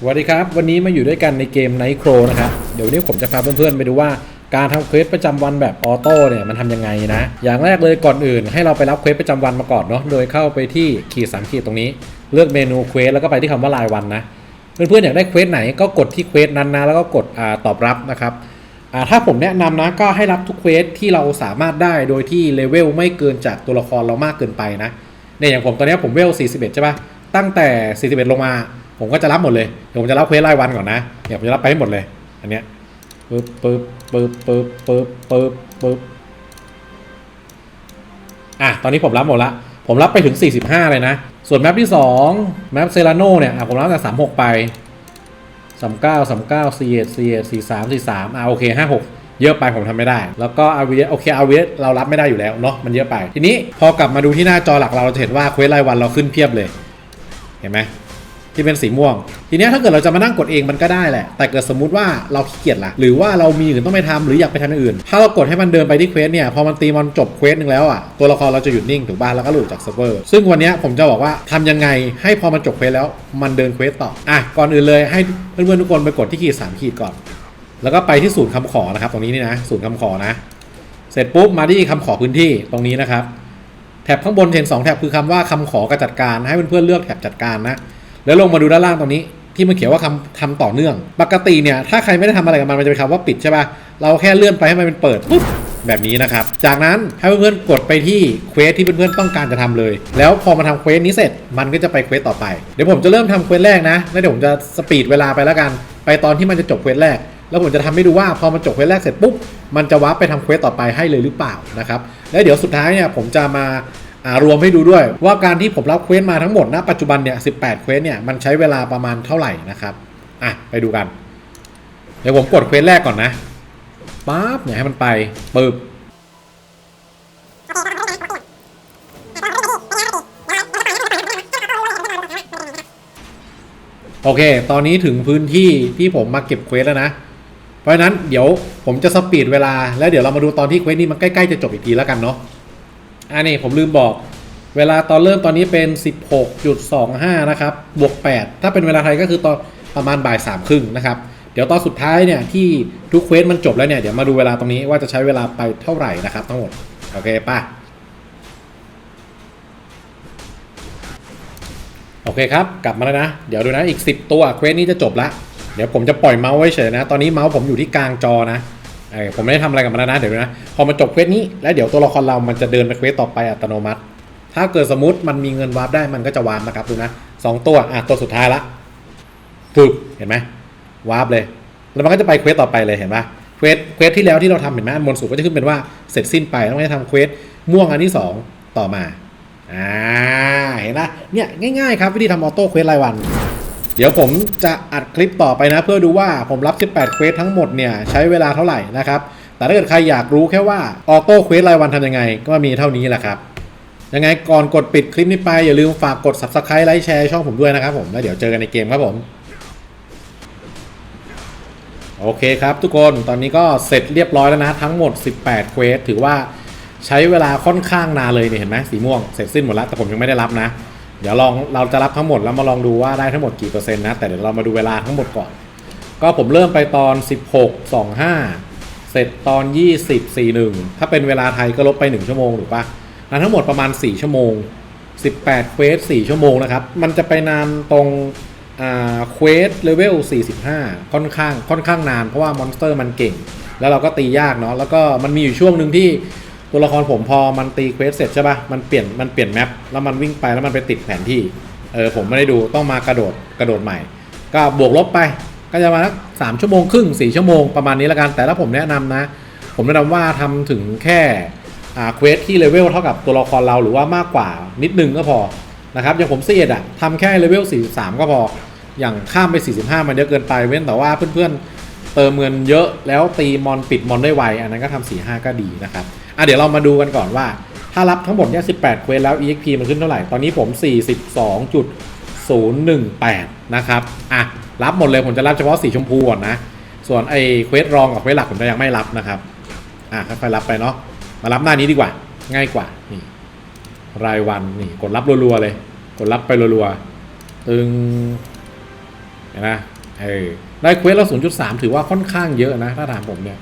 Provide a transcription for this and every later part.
สวัสดีครับ วันนี้มาอยู่ด้วยกันในเกม Night Crow นะครับ เดี๋ยวนี้ผมจะพาเพื่อนๆไปดูว่าการทำเควสประจำวันแบบออโต้เนี่ยมันทำยังไงนะ อย่างแรกเลยก่อนอื่น ให้เราไปรับเควสประจำวันมาก่อนเนาะโดยเข้าไปที่ขีดสามขีดตรงนี้ เลือกเมนูเควสแล้วก็ไปที่คำว่ารายวันนะเพื่อนๆอยากได้เควสไหนก็กดที่เควสนั้นนะแล้วก็กดอตอบรับนะครับถ้าผมแนะนำนะก็ให้รับทุกเควสที่เราสามารถได้โดยที่เลเวลไม่เกินจากตัวละครเรามากเกินไปนะเนี่ยอย่างผมตอนนี้ผมเวล41ใช่ปะตั้งแต่ 41 ลงมา ผมก็จะรับหมดเลยเดี๋ยวผมจะรับเควสรายวันก่อนนะเดี๋ยวผมจะรับไปให้หมดเลย อันเนี้ยปึ๊บปึ๊บปึ๊บปึ๊บปึ๊บปึ๊บปึ๊บอะตอนนี้ผมรับหมดละผมรับไปถึง 45 เลยนะ ส่วนแมปที่ 2 แมปเซราโนเนี่ยอะผมรับแต่36 ไป 39 39 41 41 43 43อะโอเค 56 เยอะไปผมทำไม่ได้ แล้วก็อาวีโอเคอาวีเรารับไม่ได้อยู่แล้วเนาะมันเยอะไป ทีนี้พอกลับมาดูที่หน้าจอหลักเราเราจะเห็นว่าเควสรายวันเราขึ้นเพียบเลย เห็นไหม ที่เป็นสีม่วง ทีเนี้ยถ้าเกิดเราจะมานั่งกดเองมันก็ได้แหละ แต่เกิดสมมุติว่าเราขี้เกียจล่ะหรือว่าเรามีอื่นต้องไปทำหรืออยากไปทำอย่างอื่น ถ้าเรากดให้มันเดินไปที่เควสเนี่ยพอมันตีมันจบเควสหนึ่งแล้วอะตัวละครเราจะหยุดนิ่งถูกป่ะแล้วก็หลุดจากเซิร์ฟเวอร์ซึ่งวันนี้ผมจะบอกว่าทำยังไงให้พอมันจบเควสแล้วมันเดินเควสต่ออะก่อนอื่นเลยให้เพื่อนๆทุกคนไปกดที่ขีดสามขีดก่อน แล้วก็ไปที่ศูนย์คำขอนะครับ ตรงนี้นี่นะศูนย์คำขอนะ เสร็จปุ๊บมาที่คำขอพื้นที่ตรงนี้นะครับแถบข้างบนเห็นสองแถบคือคำว่าคำขอกับจัดการให้เพื่อนๆเลือกแถบจัดการนะ แล้วลงมาดูด้านล่างตรงนี้ ที่มันเขียนว่าคำทำต่อเนื่อง ปกติเนี่ยถ้าใครไม่ได้ทำอะไรกับมันมันจะเป็นคำว่าปิดใช่ป่ะเราแค่เลื่อนไปให้มันเป็นเปิดปุ๊บแบบนี้นะครับ จากนั้นให้เพื่อนๆกดไปที่เควสที่เพื่อนๆต้องการจะทำเลย แล้วพอมาทำเควสนี้เสร็จ มันก็จะไปเควสต่อไป เดี๋ยวผมจะเริ่มทำเควสแรกนะแล้วเดี๋ยวผมจะสปีดเวลาไปแล้วกัน ไปตอนที่มันจะจบเควสแรก แล้วผมจะทำให้ดูว่าพอมันจบเควสแรกเสร็จปุ๊บ มันจะวาร์ปไปทำเควสต่อไปให้เลยหรือเปล่านะครับ แล้วเดี๋ยวสุดท้ายเนี่ยผมจะมา รวมให้ดูด้วยว่าการที่ผมรับเควสมาทั้งหมดณปัจจุบันเนี่ย18เควสเนี่ยมันใช้เวลาประมาณเท่าไหร่นะครับอะไปดูกัน เดี๋ยวผมกดเควสแรกก่อนนะปั๊บเนี่ยให้มันไปปึ๊บโอเค ตอนนี้ถึงพื้นที่ที่ผมมาเก็บเควสแล้วนะ เพราะฉะนั้นเดี๋ยวผมจะสปีดเวลา แล้วเดี๋ยวเรามาดูตอนที่เควสนี้มันใกล้ ๆ จะจบอีกทีแล้วกันเนาะ อันนี้ผมลืมบอก เวลาตอนเริ่มตอนนี้เป็น 16.25 นะครับ บวก 8 ถ้าเป็นเวลาไทยก็คือตอนประมาณบ่ายสามครึ่งนะครับ เดี๋ยวตอนสุดท้ายเนี่ยที่ทุกเควสมันจบแล้วเนี่ย เดี๋ยวมาดูเวลาตรงนี้ว่าจะใช้เวลาไปเท่าไหร่นะครับ ทั้งหมด โอเคป่ะ โอเคครับ กลับมาแล้วนะ เดี๋ยวดูนะอีก 10 ตัวเควสนี้จะจบละเดี๋ยวผมจะปล่อยเมาส์ไว้เฉยนะ ตอนนี้เมาส์ผมอยู่ที่กลางจอนะ เออผมไม่ได้ทำอะไรกับมันแล้วนะเดี๋ยวนะพอมาจบเควสนี้แล้วเดี๋ยวตัวละครเรามันจะเดินไปเควสต่อไปอัตโนมัติ ถ้าเกิดสมมติมันมีเงินวาร์ปได้มันก็จะวาร์ปนะครับดูนะสองตัวอะตัวสุดท้ายละฝึกเห็นไหมวาร์ปเลย แล้วมันก็จะไปเควสต่อไปเลยเห็นปะเควสเควสที่แล้วที่เราทำเห็นไหมอันบนสุดก็จะขึ้นเป็นว่าเสร็จสิ้นไปต้องให้ทำเควสม่วงอันที่สองต่อมาอ่าเห็นนะเนี่ยง่ายๆครับวิธีทำออโต้เควสรายวัน เดี๋ยวผมจะอัดคลิปต่อไปนะ เพื่อดูว่าผมรับ 18 เควสทั้งหมดเนี่ยใช้เวลาเท่าไหร่นะครับแต่ถ้าเกิดใครอยากรู้แค่ว่าออโต้เควสรายวันทำยังไง ก็มีเท่านี้แหละครับยังไงก่อนกดปิดคลิปนี้ไป อย่าลืมฝากกด subscribe ไลค์แชร์ช่องผมด้วยนะครับผมแล้วเดี๋ยวเจอกันในเกมครับผม โอเคครับทุกคนตอนนี้ก็เสร็จเรียบร้อยแล้วนะ ทั้งหมด 18 เควส ถือว่าใช้เวลาค่อนข้างนานเลยเนี่ยเห็นไหมสีม่วงเสร็จสิ้นหมดแล้ว แต่ผมยังไม่ได้รับนะ เดี๋ยวลองเราจะรับทั้งหมดแล้วมาลองดูว่าได้ทั้งหมดกี่เปอร์เซ็นต์นะ แต่เดี๋ยวเรามาดูเวลาทั้งหมดก่อน ก็ผมเริ่มไปตอน 16 25 เสร็จตอน 20 41 ถ้าเป็นเวลาไทยก็ลบไป 1 ชั่วโมงถูกปะนั้นทั้งหมดประมาณ 4 ชั่วโมง 18 เควส 4 ชั่วโมงนะครับ มันจะไปนานตรงอ่าเควสเลเวล 45 ค่อนข้างค่อนข้างนานเพราะว่ามอนสเตอร์มันเก่ง แล้วเราก็ตียากเนาะแล้วก็มันมีอยู่ช่วงหนึ่งที่ ตัวละครผมพอมันตีเควสเสร็จใช่ปะมันเปลี่ยน มันเปลี่ยนแมป แล้วมันวิ่งไปแล้วมันไปติดแผนที่ เออผมไม่ได้ดูต้องมากระโดดกระโดดใหม่ ก็บวกลบไป ก็จะมาสามชั่วโมงครึ่งสี่ชั่วโมงประมาณนี้ละกัน แต่ถ้าผมแนะนำนะ ผมแนะนำว่าทำถึงแค่อ่าเควสที่เลเวลเท่ากับตัวละครเราหรือว่ามากกว่านิดนึงก็พอนะครับอย่างผมเสียดอะทำแค่เลเวล43 ก็พอ อย่างข้ามไป 45 มันเยอะเกินไปเว้นแต่ว่าเพื่อนๆเติมเงินเยอะแล้วตีมอนปิดมอนได้ไว อันนั้นก็ทำ45 ก็ดีนะครับ อะเดี๋ยวเรามาดูกันก่อนว่า ถ้ารับทั้งหมดเนี่ย18เควสแล้ว EXP มันขึ้นเท่าไหร่ ตอนนี้ผม 42.018 นะครับ อะ รับหมดเลยผมจะรับเฉพาะสีชมพูก่อนนะ ส่วนไอ้เควสรองกับเควสหลักผมจะยังไม่รับนะครับ อะค่อยๆรับไปเนาะ มารับหน้านี้ดีกว่า ง่ายกว่า นี่ รายวัน นี่กดรับรัวๆเลย กดรับไปรัวๆ ตึงเห็นไหมเออ ได้เควสแล้ว0.3 ถือว่าค่อนข้างเยอะนะ ถ้าถามผมเนี่ย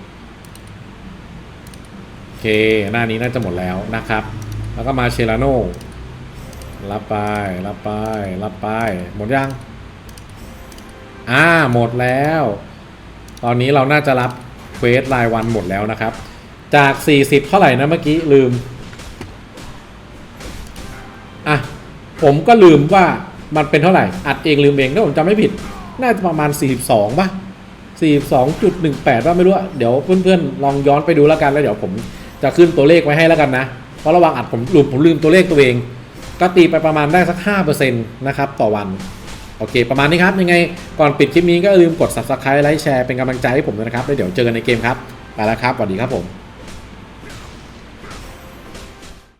เค หน้านี้น่าจะหมดแล้วนะครับ แล้วก็มาเชลาโน่รับไปรับไปรับไป หมดยัง อ่า หมดแล้ว ตอนนี้เราน่าจะรับเควสรายวันหมดแล้วนะครับ จาก 40 เท่าไหร่นะเมื่อกี้ลืม อะ ผมก็ลืมว่ามันเป็นเท่าไหร่ อัดเองลืมเองถ้าผมจำไม่ผิด น่าจะประมาณ 42ป่ะ42.18ว่าไม่รู้ เดี๋ยวเพื่อนๆ ลองย้อนไปดูแล้วกันแล้วเดี๋ยวผม จะขึ้นตัวเลขไว้ให้แล้วกันนะ เพราะระวังอัดผมลืมผมลืมตัวเลขตัวเอง ก็ตีไปประมาณได้สัก 5%นะครับต่อวัน โอเค ประมาณนี้ครับ ยังไงก่อนปิดคลิปนี้ก็ลืมกด subscribe ไลค์แชร์เป็นกำลังใจให้ผมด้วยนะครับแล้วเดี๋ยวเจอกันในเกมครับ ไปแล้วครับสวัสดีครับผม